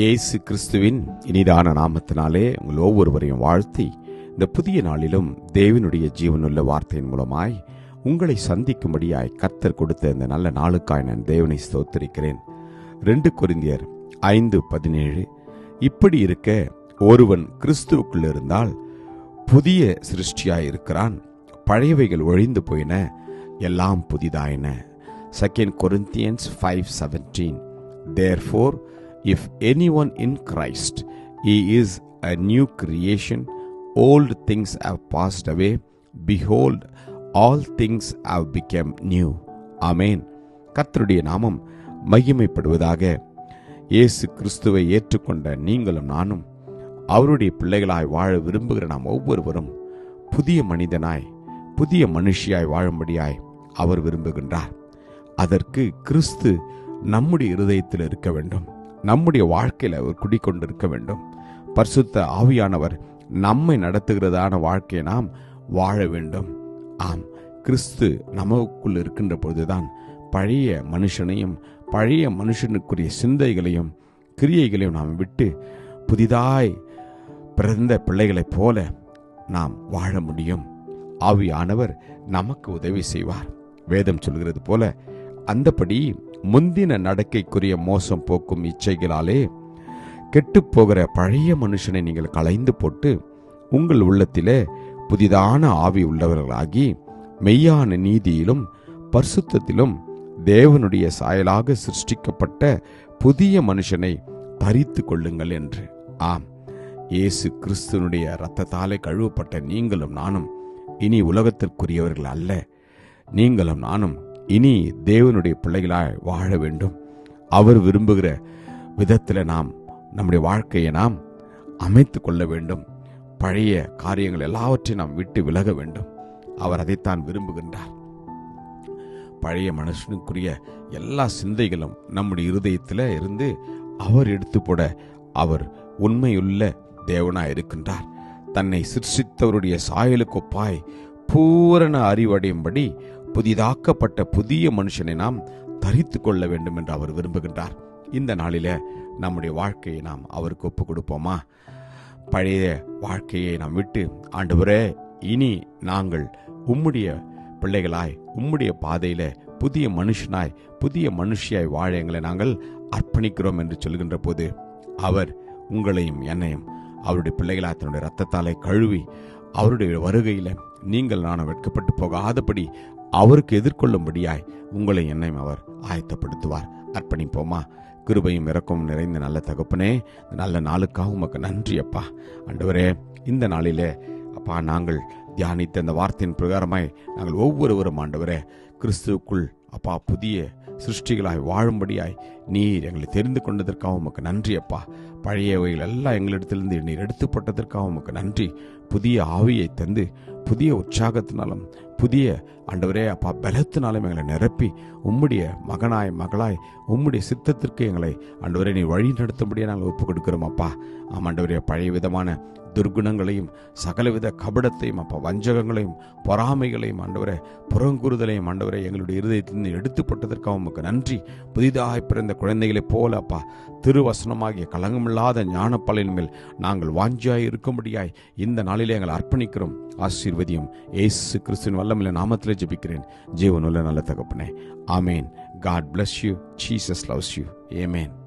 இயேசு கிறிஸ்துவின் இனிதான நாமத்தினாலே உங்கள் ஒவ்வொருவரையும் வாழ்த்தி இந்த புதிய நாளிலும் தேவனுடைய ஜீவனுள்ள வார்த்தையின் மூலமாய் உங்களை சந்திக்கும்படியாய் கர்த்தர் கொடுத்த இந்த நல்ல நாளுக்காய் நான் தேவனை ஸ்தோத்திருக்கிறேன். ரெண்டு குறிந்தியர் ஐந்து பதினேழு இப்படி இருக்க ஒருவன் கிறிஸ்துவுக்குள் இருந்தால் புதிய சிருஷ்டியாய் இருக்கிறான். பழையவைகள் ஒழிந்து போயின எல்லாம் புதிதாயின. Second Corinthians five seventeen therefore if anyone in Christ he is a new creation old things have passed away behold all things have become new amen கர்த்தருடைய நாமம் மகிமைப்படுவதாக இயேசு கிறிஸ்துவை ஏற்றுக்கொண்ட நீங்களும் நானும் அவருடைய பிள்ளைகளாய் வாழ விரும்புகிற நாம் ஒவ்வொருவரும் புதிய மனிதனாய் புதிய மனுஷியாய் வாழும்படியாய் அவர் விரும்புகின்றார். அதற்கு கிறிஸ்து நம்முடைய இருதயத்தில் இருக்க வேண்டும். நம்முடைய வாழ்க்கையில் அவர் குடிக்கொண்டிருக்க வேண்டும். பரிசுத்த ஆவியானவர் நம்மை நடத்துகிறதான வாழ்க்கையை நாம் வாழ வேண்டும். ஆம் கிறிஸ்து நமக்குள் இருக்கின்ற பொழுதுதான் பழைய மனுஷனையும் பழைய மனுஷனுக்குரிய சிந்தைகளையும் கிரியைகளையும் நாம் விட்டு புதிதாய் பிறந்த பிள்ளைகளைப் போல நாம் வாழ முடியும். ஆவியானவர் நமக்கு உதவி செய்வார். வேதம் சொல்கிறது போல அந்தபடி முந்தின நடக்கைக்குரிய மோசம் போக்கும் இச்சைகளாலே கெட்டுப் போகிற பழைய மனுஷனை நீங்கள் களைந்து போட்டு உங்கள் உள்ளத்திலே புதிதான ஆவி உள்ளவர்களாகி மெய்யான நீதியிலும் பரிசுத்தத்திலும் தேவனுடைய சாயலாக சிருஷ்டிக்கப்பட்ட புதிய மனுஷனை பறித்து கொள்ளுங்கள் என்று. ஆம். இயேசு கிறிஸ்துனுடைய இரத்தத்தாலே கழுவப்பட்ட நீங்களும் நானும் இனி உலகத்திற்குரியவர்கள் அல்ல. நீங்களும் நானும் இனி தேவனுடைய பிள்ளைகளாய் வாழ வேண்டும். அவர் விரும்புகிற விதத்தில் நாம் நம்முடைய வாழ்க்கையை நாம் அமைத்து கொள்ள வேண்டும். பழைய காரியங்கள் எல்லாவற்றையும் நாம் விட்டு விலக வேண்டும். அவர் அதைத்தான் விரும்புகின்றார். பழைய மனுஷனுக்குரிய எல்லா சிந்தைகளும் நம்முடைய இருதயத்தில் இருந்து அவர் எடுத்து போட அவர் உண்மையுள்ள தேவனாய் இருக்கின்றார். தன்னை சிருஷ்டித்தவருடைய சாயலுக்கு ஒப்பாய் பூரண அறிவடையும்படி புதிதாக்கப்பட்ட புதிய மனுஷனை நாம் தரித்து கொள்ள வேண்டும் என்று அவர் விரும்புகின்றார். இந்த நாளில நம்முடைய வாழ்க்கையை நாம் அவருக்கு ஒப்பு கொடுப்போமா? பழைய வாழ்க்கையை நாம் விட்டு ஆண்டவரே இனி நாங்கள் உம்முடைய பிள்ளைகளாய் உம்முடைய பாதையில புதிய மனுஷனாய் புதிய மனுஷியாய் வாழ எங்களை நாங்கள் அர்ப்பணிக்கிறோம் என்று சொல்கின்ற போது அவர் உங்களையும் என்னையும் அவருடைய பிள்ளைகளாய் தன்னுடைய ரத்தத்தாலே கழுவி அவருடைய வருகையில நீங்கள் நான் வெட்கப்பட்டு போகாதபடி அவருக்கு எதிர்கொள்ளும்படியாய் உங்களை என்னையும் அவர் ஆயத்தப்படுத்துவார். அர்ப்பணிப்போமா? கிருபையும் இறக்கமும் நிறைந்த நல்ல தகப்பனே நல்ல நாளுக்காக உமக்கு நன்றி அப்பா. ஆண்டவரே இந்த நாளிலே அப்பா நாங்கள் தியானித்த அந்த வார்த்தையின் பிரகாரமாய் நாங்கள் ஒவ்வொருவரும் ஆண்டவரே கிறிஸ்துவுக்குள் அப்பா புதிய சிருஷ்டிகளாய் வாழும்படியாய் நீர் எங்களை தெரிந்து கொண்டதற்காக உமக்கு நன்றி அப்பா. பழையவைகள் எல்லாம் எங்களிடத்திலிருந்து நீர் எடுத்துப்பட்டதற்காக உமக்கு நன்றி. புதிய ஆவியை தந்து புதிய உற்சாகத்தினாலும் புதிய ஆண்டவரே அப்பா பலத்தினாலும் எங்களை நிரப்பி உம்முடைய மகனாய் மகளாய் உம்முடைய சித்தத்திற்கு எங்களை ஆண்டவரே நீ வழி நடத்தும்படியே நாங்கள் ஒப்புக் கொடுக்கிறோம் அப்பா. ஆம் பழைய விதமான துர்குணங்களையும் சகலவித கபடத்தையும் அப்போ வஞ்சகங்களையும் பொறாமைகளையும் ஆண்டவரே புறங்கூறுதலையும் ஆண்டவரே எங்களுடைய இருதயத்திலிருந்து எடுத்துப்பட்டதற்காக உமக்கு நன்றி. புதிதாக பிறந்த குழந்தைகளைப் போல அப்பா திருவசனமாகிய கலங்கமில்லாத ஞானப்பலின் மேல் நாங்கள் வாஞ்சியாய் இருக்கும்படியாய் இந்த நாளிலே எங்களை அர்ப்பணிக்கிறோம். ஆசீர்வதியும் ஏசு கிறிஸ்துவின் வல்லமில்ல நாமத்திலே ஜெபிக்கிறேன். ஜீவனுள்ள நல்ல தகப்பனே. ஆமேன். God bless you Jesus loves you amen